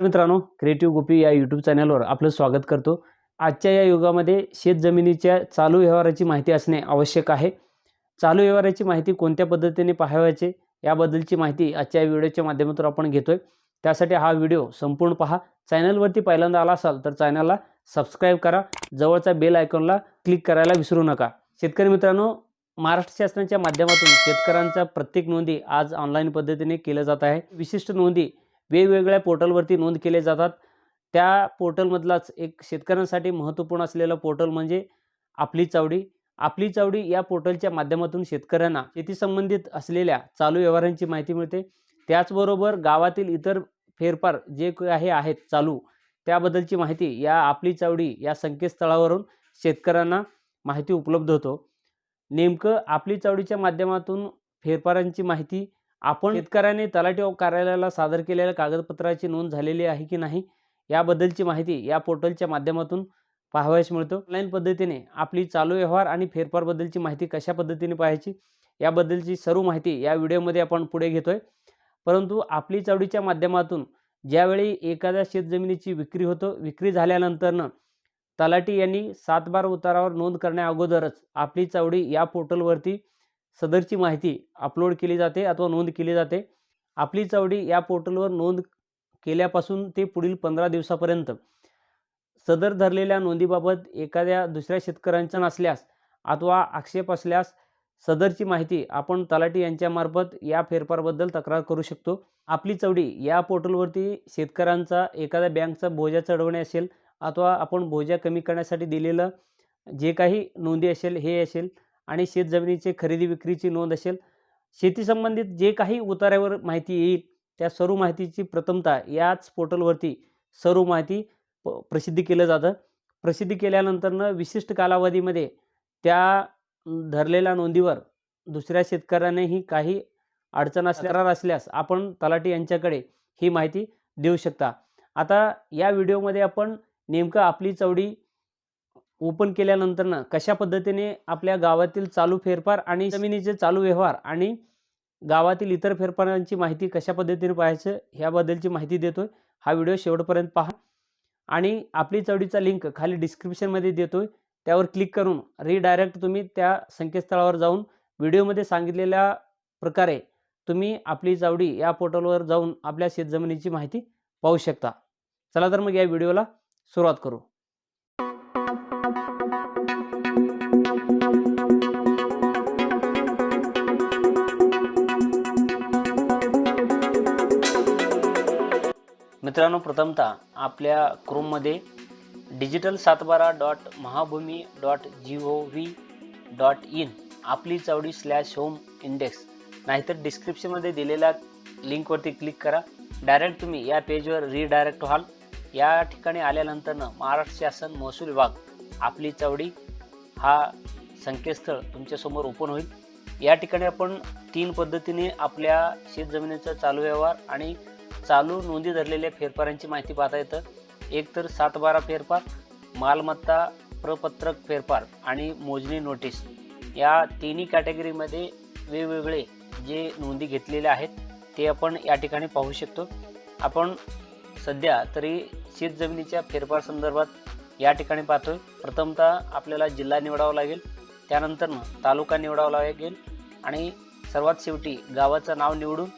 मित्रांनो क्रिएटिव्ह गोपी या यूट्यूब चॅनलवर आपलं स्वागत करतो. आजच्या या युगामध्ये शेतजमिनीच्या चालू व्यवहाराची माहिती असणे आवश्यक आहे. चालू व्यवहाराची माहिती कोणत्या पद्धतीने पाहावायचे याबद्दलची माहिती आजच्या या व्हिडिओच्या माध्यमातून आपण घेतोय. त्यासाठी हा व्हिडिओ संपूर्ण पहा. चॅनलवरती पहिल्यांदा आला असाल तर चॅनलला सबस्क्राईब करा. जवळचा बेल आयकॉनला क्लिक करायला विसरू नका. शेतकरी मित्रांनो महाराष्ट्र शासनाच्या माध्यमातून शेतकऱ्यांचा प्रत्येक नोंदी आज ऑनलाईन पद्धतीने केल्या जात आहे. विशिष्ट नोंदी वेगवेगळ्या पोर्टलवरती नोंद केले जातात. त्या पोर्टलमधलाच एक शेतकऱ्यांसाठी महत्त्वपूर्ण असलेलं पोर्टल म्हणजे आपली चावडी. आपली चावडी या पोर्टलच्या माध्यमातून शेतकऱ्यांना शेती संबंधित असलेल्या चालू व्यवहारांची माहिती मिळते. त्याचबरोबर गावातील इतर फेरफार जे काही आहेत चालू त्याबद्दलची माहिती या आपली चावडी या संकेतस्थळावरून शेतकऱ्यांना माहिती उपलब्ध होतो. नेमकं आपली चावडीच्या माध्यमातून फेरफारांची माहिती आपण शेतकऱ्याने तलाठी कार्यालयाला सादर केलेल्या कागदपत्राची नोंद झालेली आहे की नाही याबद्दलची माहिती या पोर्टलच्या माध्यमातून पाहावयास मिळतो. ऑनलाईन पद्धतीने आपली चालू व्यवहार आणि फेरफारबद्दलची माहिती कशा पद्धतीने पाहायची याबद्दलची सर्व माहिती या व्हिडिओमध्ये आपण पुढे घेतोय. परंतु आपली चावडीच्या माध्यमातून ज्यावेळी एखाद्या शेतजमिनीची विक्री होतो विक्री झाल्यानंतरनं तलाठी यांनी सात बार उतारावर नोंद करण्या अगोदरच आपली चावडी या पोर्टलवरती सदरची माहिती अपलोड केली जाते अथवा नोंद केली जाते. आपली चावडी या पोर्टलवर नोंद केल्यापासून ते पुढील पंधरा दिवसापर्यंत. सदर धरलेल्या नोंदीबाबत एखाद्या दुसऱ्या शेतकऱ्यांचा नसल्यास अथवा आक्षेप असल्यास सदरची माहिती आपण तलाठी यांच्यामार्फत या फेरफारबद्दल तक्रार करू शकतो. आपली चवडी या पोर्टलवरती शेतकऱ्यांचा एखाद्या बँकचा बोजा चढवणे असेल अथवा आपण बोजा कमी करण्यासाठी दिलेलं जे काही नोंदी असेल हे असेल आणि शेतजमिनीचे खरेदी विक्रीची नोंद असेल शेतीसंबंधित जे काही उतार्यावर माहिती येईल त्या सर्व माहितीची प्रथमता याच पोर्टलवरती सर्व माहिती प प्रसिद्धी केलं जातं. प्रसिद्धी केल्यानंतरनं विशिष्ट कालावधीमध्ये त्या धरलेल्या नोंदीवर दुसऱ्या शेतकऱ्यानेही काही अडचण असणार असल्यास आपण तलाठी यांच्याकडे ही माहिती देऊ शकता. आता या व्हिडिओमध्ये आपण नेमकं आपली चवडी ओपन केल्यानंतरनं कशा पद्धतीने आपल्या गावातील चालू फेरफार आणि जमिनीचे चालू व्यवहार आणि गावातील इतर फेरफारांची माहिती कशा पद्धतीने पाहायचं ह्याबद्दलची माहिती देतोय. हा व्हिडिओ शेवटपर्यंत पहा. आणि आपली चवडीचा लिंक खाली डिस्क्रिप्शनमध्ये देतोय. त्यावर क्लिक करून रिडायरेक्ट तुम्ही त्या संकेतस्थळावर जाऊन व्हिडिओमध्ये सांगितलेल्या प्रकारे तुम्ही आपली चावडी या पोर्टलवर जाऊन आपल्या शेतजमिनीची माहिती पाहू शकता. चला तर मग या व्हिडिओला सुरुवात करू. मित्रांनो प्रथमतः आपल्या क्रोममध्ये digital Satbara dot Mahabhumi dot G O V dot in Aapli Chavdi slash home index नाहीतर डिस्क्रिप्शनमध्ये दिलेल्या लिंकवरती क्लिक करा. डायरेक्ट तुम्ही या पेजवर रिडायरेक्ट व्हाल. या ठिकाणी आल्यानंतरनं महाराष्ट्र शासन महसूल विभाग आपली चावडी हा संकेतस्थळ तुमच्यासमोर ओपन होईल. या ठिकाणी आपण तीन पद्धतीने आपल्या शेतजमिनीचा चालू व्यवहार आणि चालू नोंदी धरलेल्या फेरफारांची माहिती पाहता येतं. एक तर सात बारा फेरफार मालमत्ता प्रपत्रक फेरफार आणि मोजणी नोटीस. या तिन्ही कॅटेगरीमध्ये वेगवेगळे जे नोंदी घेतलेल्या आहेत ते आपण या ठिकाणी पाहू शकतो. आपण सध्या तरी शेतजमिनीच्या फेरफार संदर्भात या ठिकाणी पाहतोय. प्रथमतः आपल्याला जिल्हा निवडावा लागेल त्यानंतर तालुका निवडावा लागेल आणि सर्वात शेवटी गावाचं नाव निवडून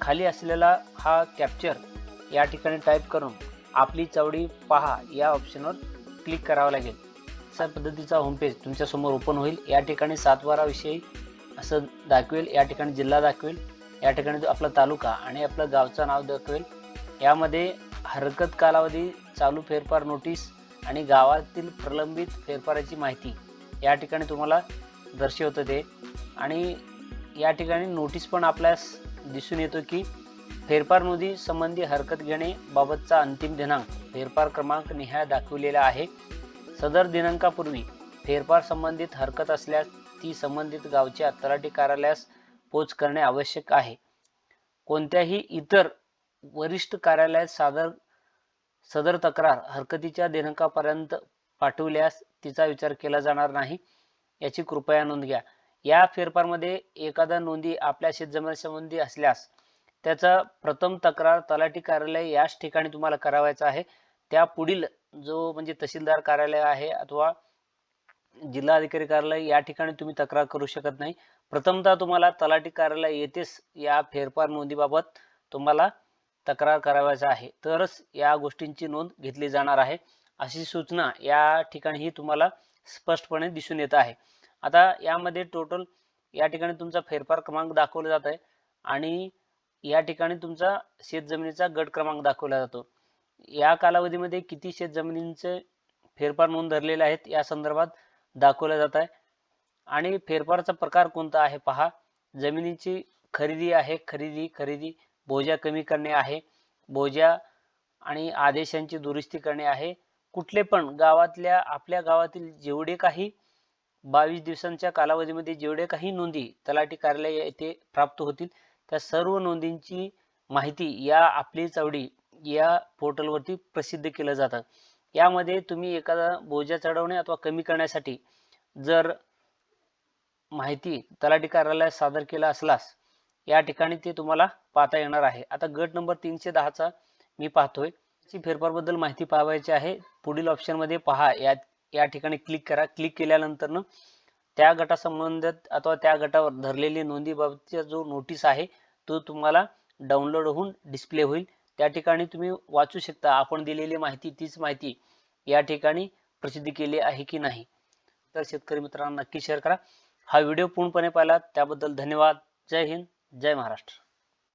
खाली असलेला हा कॅप्चर या ठिकाणी टाईप करून आपली चावडी पहा या ऑप्शनवर क्लिक करावं लागेल. अशा पद्धतीचा होमपेज तुमच्यासमोर ओपन होईल. या ठिकाणी सातवाराविषयी असं दाखवेल. या ठिकाणी जिल्हा दाखवेल. या ठिकाणी आपला तालुका आणि आपलं गावचं नाव दाखवेल. यामध्ये हरकत कालावधी चालू फेरफार नोटीस आणि गावातील प्रलंबित फेरफाराची माहिती या ठिकाणी तुम्हाला दर्शवतं ते. आणि या ठिकाणी नोटीस पण आपल्यास दिसून येतो की फेरफार नोंदी संबंधी हरकत घेणे बाबतचा अंतिम दिनांक फेरफार क्रमांक निहाय दाखविलेला आहे. सदर दिनांकापूर्वी फेरफार संबंधित हरकत असल्यास ती संबंधित गावच्या तलाठी कार्यालयास पोच करणे आवश्यक आहे. कोणत्याही इतर वरिष्ठ कार्यालयात सादर सदर तक्रार हरकतीच्या दिनांकापर्यंत पाठवल्यास तिचा विचार केला जाणार नाही. याची कृपया नोंद घ्या. या फेरफारमध्ये एखादा नोंदी आपल्या शेतजमिनीसंबंधी असल्यास त्याचा प्रथम तक्रार तलाठी कार्यालय याच ठिकाणी तुम्हाला करावायचा आहे. त्या पुढील जो म्हणजे तहसीलदार कार्यालय आहे अथवा जिल्हाधिकारी कार्यालय या ठिकाणी तुम्ही तक्रार करू शकत नाही. प्रथमतः तुम्हाला तलाठी कार्यालय येथेच या फेरफार नोंदीबाबत तुम्हाला तक्रार करावायचा आहे. तरच या गोष्टींची नोंद घेतली जाणार आहे. अशी सूचना या ठिकाणीही तुम्हाला स्पष्टपणे दिसून येत आहे. आता यामध्ये टोटल या ठिकाणी तुमचा फेरफार क्रमांक दाखवला जात आहे आणि या ठिकाणी तुमचा शेतजमिनीचा गट क्रमांक दाखवला जातो. या कालावधीमध्ये किती शेतजमिनींचे फेरफार नोंद धरलेले आहेत या संदर्भात दाखवलं जात आहे. आणि फेरफारचा प्रकार कोणता आहे पहा. जमिनीची खरेदी आहे खरेदी खरेदी बोजा कमी करणे आहे बोजा आणि आदेशांची दुरुस्ती करणे आहे. कुठले पण गावातल्या आपल्या गावातील जेवढे काही बावीस दिवसांच्या कालावधीमध्ये जेवढे काही नोंदी तलाठी कार्यालय येथे प्राप्त होतील त्या सर्व नोंदींची माहिती या आपली चवडी या पोर्टलवरती प्रसिद्ध केलं जातं. यामध्ये तुम्ही एखादा बोजा चढवणे अथवा कमी करण्यासाठी जर माहिती तलाठी कार्यालयात सादर केला असलास या ठिकाणी ते तुम्हाला पाहता येणार आहे. आता गट नंबर तीनशे दहाचा मी पाहतोय. फेरफारबद्दल माहिती पाहायची आहे. पुढील ऑप्शनमध्ये पहा. यात या ठिकाणी क्लिक करा. क्लिक केल्यानंतर त्या गटासंबंधित अथवा त्या गटावर धरलेली नोंदीबाबतचा जो नोटीस आहे तो तुम्हाला डाउनलोड होऊन डिस्प्ले होईल. त्या ठिकाणी तुम्ही वाचू शकता. आपण दिलेली माहिती तीच माहिती या ठिकाणी प्रसिद्ध केली आहे की नाही. तर शेतकरी मित्रांना नक्की शेअर करा. हा व्हिडिओ पूर्णपणे पाहिला त्याबद्दल धन्यवाद. जय हिंद. जय महाराष्ट्र.